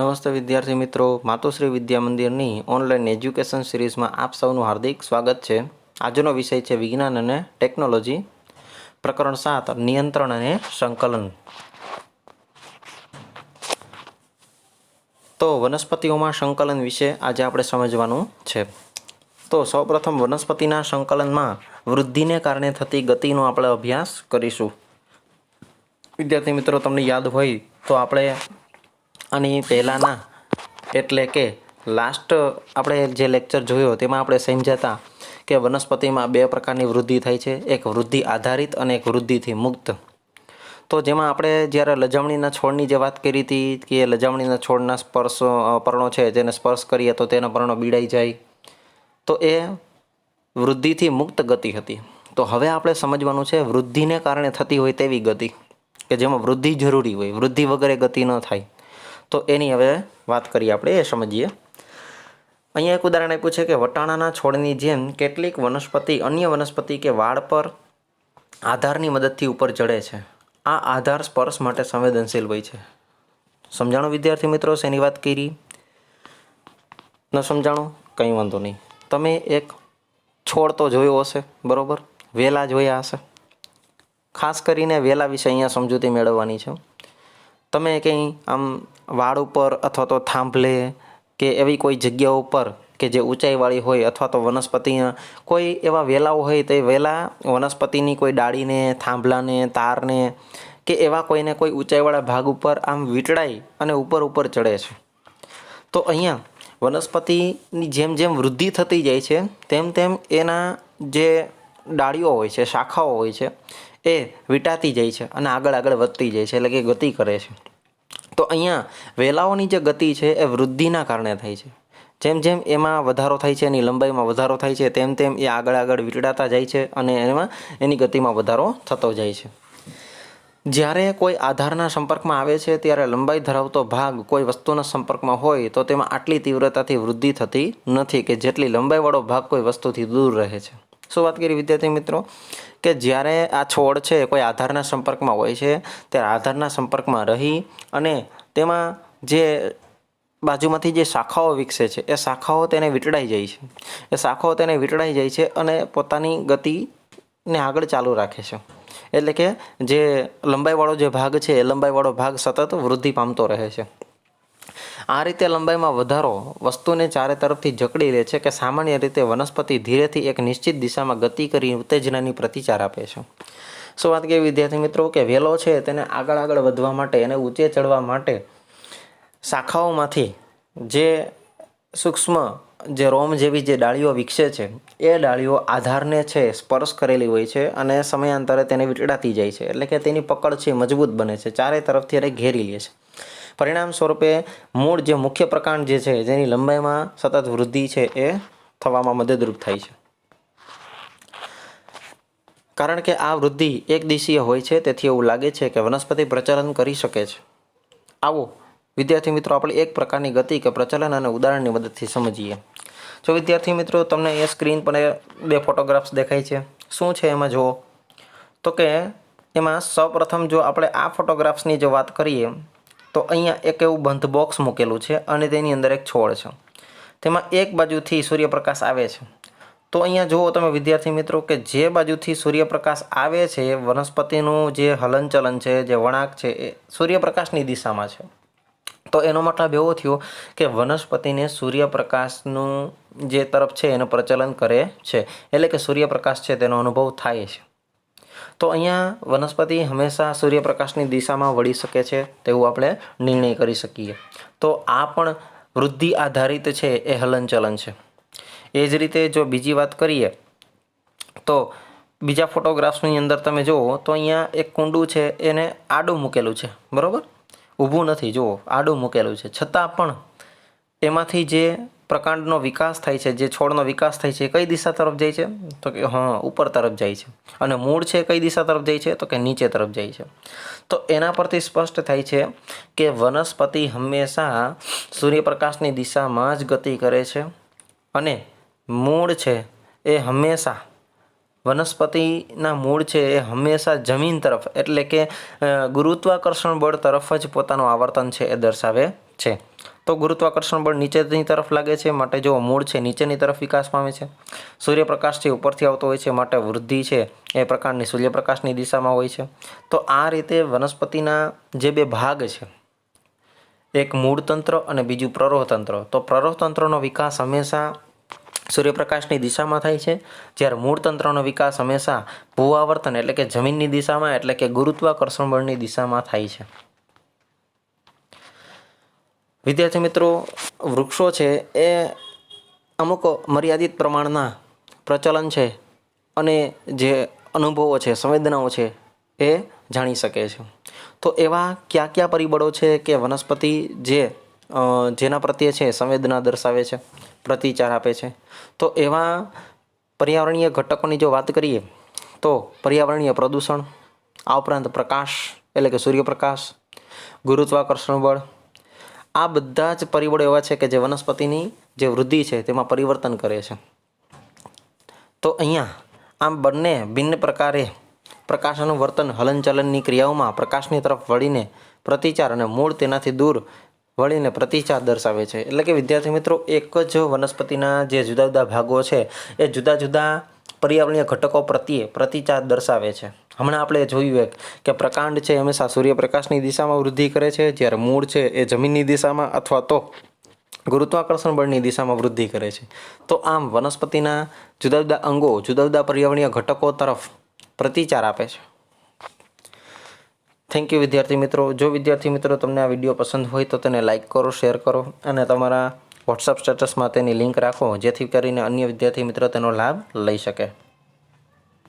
નમસ્તે વિદ્યાર્થી મિત્રો, માતુશ્રી વિદ્યા મંદિરની ઓનલાઈન એજ્યુકેશન સિરીઝમાં આપ સૌનું હાર્દિક સ્વાગત છે. આજનો વિષય છે વિજ્ઞાન અને ટેકનોલોજી પ્રકરણ સાત, નિયંત્રણ અને સંકલન. તો વનસ્પતિઓમાં સંકલન વિશે આજે આપણે સમજવાનું છે. તો સૌપ્રથમ વનસ્પતિના સંકલનમાં વૃદ્ધિને કારણે થતી ગતિનો આપણે અભ્યાસ કરીશું. વિદ્યાર્થી મિત્રો, તમને યાદ હોય તો આપણે આની પહેલાંના એટલે કે લાસ્ટ આપણે જે લેક્ચર જોયો તેમાં આપણે સમજાતા કે વનસ્પતિમાં બે પ્રકારની વૃદ્ધિ થાય છે, એક વૃદ્ધિ આધારિત અને એક વૃદ્ધિથી મુક્ત. તો જેમાં આપણે જ્યારે લજામણીના છોડની જે વાત કરી હતી કે લજામણીના છોડના સ્પર્શ પર્ણો છે જેને સ્પર્શ કરીએ તો તેના પર્ણો બીડાઈ જાય, તો એ વૃદ્ધિથી મુક્ત ગતિ હતી. તો હવે આપણે સમજવાનું છે વૃદ્ધિને કારણે થતી હોય તેવી ગતિ, કે જેમાં વૃદ્ધિ જરૂરી હોય, વૃદ્ધિ વગેરે ગતિ ન થાય. તો એની હવે વાત કરીએ આપણે, એ સમજીએ. અહીંયા એક ઉદાહરણ આપ્યું છે કે વટાણાના છોડની જેમ કેટલીક વનસ્પતિ, અન્ય વનસ્પતિ કે વાડ પર આધારની મદદથી ઉપર ચડે છે. આ આધાર સ્પર્શ માટે સંવેદનશીલ હોય છે. સમજાણો વિદ્યાર્થી મિત્રો, શેની વાત કરી? ન સમજાણું? કંઈ વાંધો નહીં. તમે એક છોડ તો જોયો હશે, બરાબર? વેલા જોયા હશે. ખાસ કરીને વેલા વિશે અહીંયા સમજૂતી મેળવવાની છે. તમે કંઈ આમ વાડ ઉપર અથવા તો થાંભલે કે એવી કોઈ જગ્યા ઉપર કે જે ઊંચાઈવાળી હોય અથવા તો વનસ્પતિના કોઈ એવા વેલાઓ હોય તે વેલા વનસ્પતિની કોઈ ડાળીને, થાંભલાને, તારને કે એવા કોઈને કોઈ ઊંચાઈવાળા ભાગ ઉપર આમ વીંટળાઈ અને ઉપર ઉપર ચડે છે. તો અહીંયા વનસ્પતિની જેમ જેમ વૃદ્ધિ થતી જાય છે, તેમ તેમ એના જે ડાળીઓ હોય છે, શાખાઓ હોય છે, એ વીંટાતી જાય છે અને આગળ આગળ વધતી જાય છે, એટલે કે ગતિ કરે છે. તો અહીંયા વેલાઓની જે ગતિ છે એ વૃદ્ધિના કારણે થાય છે. જેમ જેમ એમાં વધારો થાય છે, એની લંબાઈમાં વધારો થાય છે, તેમ તેમ એ આગળ આગળ વીંટળાતા જાય છે અને એમાં એની ગતિમાં વધારો થતો જાય છે. જ્યારે કોઈ આધારના સંપર્કમાં આવે છે, ત્યારે લંબાઈ ધરાવતો ભાગ કોઈ વસ્તુના સંપર્કમાં હોય, તો તેમાં આટલી તીવ્રતાથી વૃદ્ધિ થતી નથી કે જેટલી લંબાઈવાળો ભાગ કોઈ વસ્તુથી દૂર રહે છે. શું વાત કરી વિદ્યાર્થી મિત્રો? કે જ્યારે આ છોડ છે, કોઈ આધારના સંપર્કમાં હોય છે, ત્યારે આધારના સંપર્કમાં રહી અને તેમાં જે બાજુમાંથી જે શાખાઓ વિકસે છે, એ શાખાઓ તેને વીંટળાઈ જાય છે. એ શાખાઓ તેને વીંટળાઈ જાય છે અને પોતાની ગતિને આગળ ચાલુ રાખે છે. એટલે કે જે લંબાઈવાળો જે ભાગ છે, એ લંબાઈવાળો ભાગ સતત વૃદ્ધિ પામતો રહે છે. આ રીતે લંબાઈમાં વધારો વસ્તુને ચારે તરફથી જકડી લે છે કે સામાન્ય રીતે વનસ્પતિ ધીરેથી એક નિશ્ચિત દિશામાં ગતિ કરી ઉત્તેજનાની પ્રતિચાર આપે છે. શું વાત કરીએ વિદ્યાર્થી મિત્રો કે વેલો છે તેને આગળ આગળ વધવા માટે એને ઊંચે ચડવા માટે શાખાઓમાંથી જે સૂક્ષ્મ જે રોમ જેવી જે ડાળીઓ વિકસે છે, એ ડાળીઓ આધારને છે સ્પર્શ કરેલી હોય છે અને સમયાંતરે તેને વીટડાતી જાય છે. એટલે કે તેની પકડ છે, મજબૂત બને છે, ચારે તરફથી એને ઘેરી લે છે. પરિણામ સ્વરૂપે મૂળ જે મુખ્ય પ્રકાંડ જે છે, જેની લંબાઈમાં સતત વૃદ્ધિ છે એ થવામાં મદદરૂપ થાય છે. કારણ કે આ વૃદ્ધિ એક દિશીય હોય છે, તેથી એવું લાગે છે કે વનસ્પતિ પ્રચલન કરી શકે છે. આવો, વિદ્યાર્થી મિત્રો, આપણે એક પ્રકારની ગતિ કે પ્રચલન અને ઉદાહરણની મદદથી સમજીએ. જો વિદ્યાર્થી મિત્રો, તમને એ સ્ક્રીન પર બે ફોટોગ્રાફ્સ દેખાય છે. શું છે એમાં જુઓ? તો કે એમાં સૌપ્રથમ જો આપણે આ ફોટોગ્રાફ્સની જો વાત કરીએ તો અહીંયા એક એવું બંધ બોક્સ મૂકેલું છે અને તેની અંદર એક છોડ છે. તેમાં એક બાજુથી સૂર્યપ્રકાશ આવે છે. તો અહીંયા જુઓ તમે વિદ્યાર્થી મિત્રો કે જે બાજુથી સૂર્યપ્રકાશ આવે છે, વનસ્પતિનું જે હલનચલન છે, જે વળાંક છે, એ સૂર્યપ્રકાશની દિશામાં છે. તો એનો મતલબ એવો થયો કે વનસ્પતિને સૂર્યપ્રકાશનું જે તરફ છે એનું પ્રચલન કરે છે. એટલે કે સૂર્યપ્રકાશ છે તેનો અનુભવ થાય છે. તો અહીંયા વનસ્પતિ હંમેશા સૂર્યપ્રકાશની દિશામાં વળી શકે છે તેવું આપણે નિર્ણય કરી શકીએ. તો આ પણ વૃદ્ધિ આધારિત છે, એ હલનચલન છે. એ જ રીતે જો બીજી વાત કરીએ, તો બીજા ફોટોગ્રાફ્સની અંદર તમે જુઓ, તો અહીંયા એક કુંડું છે, એને આડું મૂકેલું છે, બરાબર? ઊભું નથી, જુઓ, આડું મૂકેલું છે. છતાં પણ એમાંથી જે પ્રકાંડનો વિકાસ થાય છે, જે છોડનો વિકાસ થાય છે કઈ દિશા તરફ જાય છે? તો કે, હા, ઉપર તરફ જાય છે. અને મૂળ છે કઈ દિશા તરફ જાય છે? તો કે નીચે તરફ જાય છે. તો એના પરથી સ્પષ્ટ થાય છે કે વનસ્પતિ હંમેશા સૂર્યપ્રકાશની દિશામાં જ ગતિ કરે છે અને મૂળ છે એ હંમેશા, વનસ્પતિના મૂળ છે એ હંમેશા જમીન તરફ, એટલે કે ગુરુત્વાકર્ષણ બળ તરફ જ પોતાનું આવર્તન છે એ દર્શાવે છે. તો ગુરુત્વાકર્ષણ બળ નીચેની તરફ લાગે છે, માટે જો મૂળ છે નીચેની તરફ વિકાસ પામે છે. સૂર્યપ્રકાશ છે ઉપરથી આવતો હોય છે, માટે વૃદ્ધિ છે એ પ્રકારની સૂર્યપ્રકાશની દિશામાં હોય છે. તો આ રીતે વનસ્પતિના જે બે ભાગ છે, એક મૂળ તંત્ર અને બીજું પ્રરોહ તંત્ર તો પ્રરોહતંત્રનો વિકાસ હંમેશા સૂર્યપ્રકાશની દિશામાં થાય છે. જ્યારે મૂળ તંત્રનો વિકાસ હંમેશા ભૂઆવર્તન એટલે કે જમીનની દિશામાં, એટલે કે ગુરુત્વાકર્ષણ બળની દિશામાં થાય છે. વિદ્યાર્થી મિત્રો, વૃક્ષો છે એ અમુક મર્યાદિત પ્રમાણના પ્રચલન છે અને જે અનુભવો છે, સંવેદનાઓ છે એ જાણી શકે છે. તો એવા કયા કયા પરિબળો છે કે વનસ્પતિ જે જેના પ્રત્યે છે સંવેદના દર્શાવે છે, પ્રતિચાર આપે છે? તો એવા પર્યાવરણીય ઘટકોની જો વાત કરીએ, તો પર્યાવરણીય પ્રદૂષણ, આ ઉપરાંત પ્રકાશ એટલે કે સૂર્યપ્રકાશ, ગુરુત્વાકર્ષણ બળ આ બધા જ પરિબળો એવા છે કે જે વનસ્પતિની જે વૃદ્ધિ છે તેમાં પરિવર્તન કરે છે. તો અહીંયા આમ બંને ભિન્ન પ્રકારે પ્રકાશનું વર્તન, હલનચલનની ક્રિયાઓમાં પ્રકાશની તરફ વળીને પ્રતિચાર અને મૂળ તેનાથી દૂર વળીને પ્રતિચાર દર્શાવે છે. એટલે કે વિદ્યાર્થી મિત્રો, એક જ વનસ્પતિના જે જુદા જુદા ભાગો છે, એ જુદા જુદા પર્યાવરણીય ઘટકો પ્રત્યે પ્રતિચાર દર્શાવે છે. હમણાં આપણે જોયું એક કે પ્રકાંડ છે હંમેશા સૂર્યપ્રકાશની દિશામાં વૃદ્ધિ કરે છે, જ્યારે મૂળ છે એ જમીનની દિશામાં અથવા તો ગુરુત્વાકર્ષણ બળની દિશામાં વૃદ્ધિ કરે છે. તો આમ વનસ્પતિના જુદા જુદા અંગો, જુદા જુદા પર્યાવરણીય ઘટકો તરફ પ્રતિચાર આપે છે. થેન્ક યુ વિદ્યાર્થી મિત્રો. જો વિદ્યાર્થી મિત્રો તમને આ વીડિયો પસંદ હોય તો તેને લાઇક કરો શેર કરો અને તમારા વોટ્સઅપ સ્ટેટસમાં તેની લિંક રાખો, જેથી કરીને અન્ય વિદ્યાર્થી મિત્રો તેનો લાભ લઈ શકે.